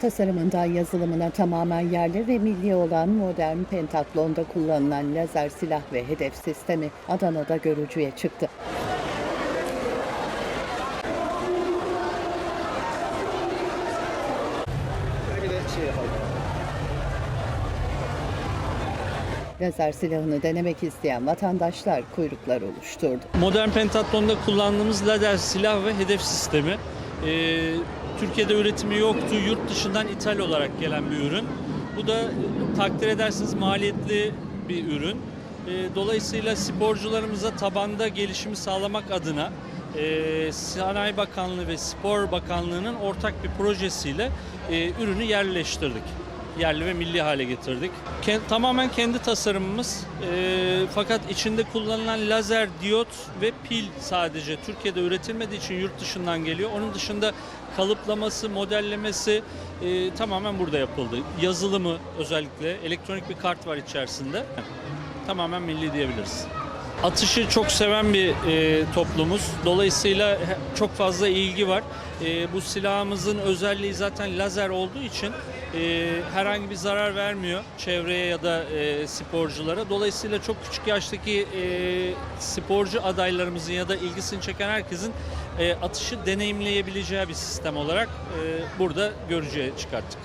Tasarımından yazılımına tamamen yerli ve milli olan modern pentatlonda kullanılan lazer silah ve hedef sistemi Adana'da görücüye çıktı. Lazer silahını denemek isteyen vatandaşlar kuyruklar oluşturdu. Modern pentatlonda kullandığımız lazer silah ve hedef sistemi. Türkiye'de üretimi yoktu. Yurt dışından ithal olarak gelen bir ürün. Bu da e, takdir edersiniz maliyetli bir ürün. Ee, dolayısıyla sporcularımıza tabanda gelişimi sağlamak adına e, Sanayi Bakanlığı ve Spor Bakanlığı'nın ortak bir projesiyle e, ürünü yerleştirdik yerli ve milli hale getirdik. Ken- tamamen kendi tasarımımız Ee, fakat içinde kullanılan lazer, diyot ve pil sadece Türkiye'de üretilmediği için yurt dışından geliyor. Onun dışında kalıplaması, modellemesi e, tamamen burada yapıldı. Yazılımı özellikle elektronik bir kart var içerisinde. Tamamen milli diyebiliriz. Atışı çok seven bir e, toplumuz. Dolayısıyla çok fazla ilgi var. E, bu silahımızın özelliği zaten lazer olduğu için e, herhangi bir zarar vermiyor çevreye ya da e, sporculara. Dolayısıyla çok küçük yaştaki e, sporcu adaylarımızın ya da ilgisini çeken herkesin e, atışı deneyimleyebileceği bir sistem olarak e, burada görücüye çıkarttık.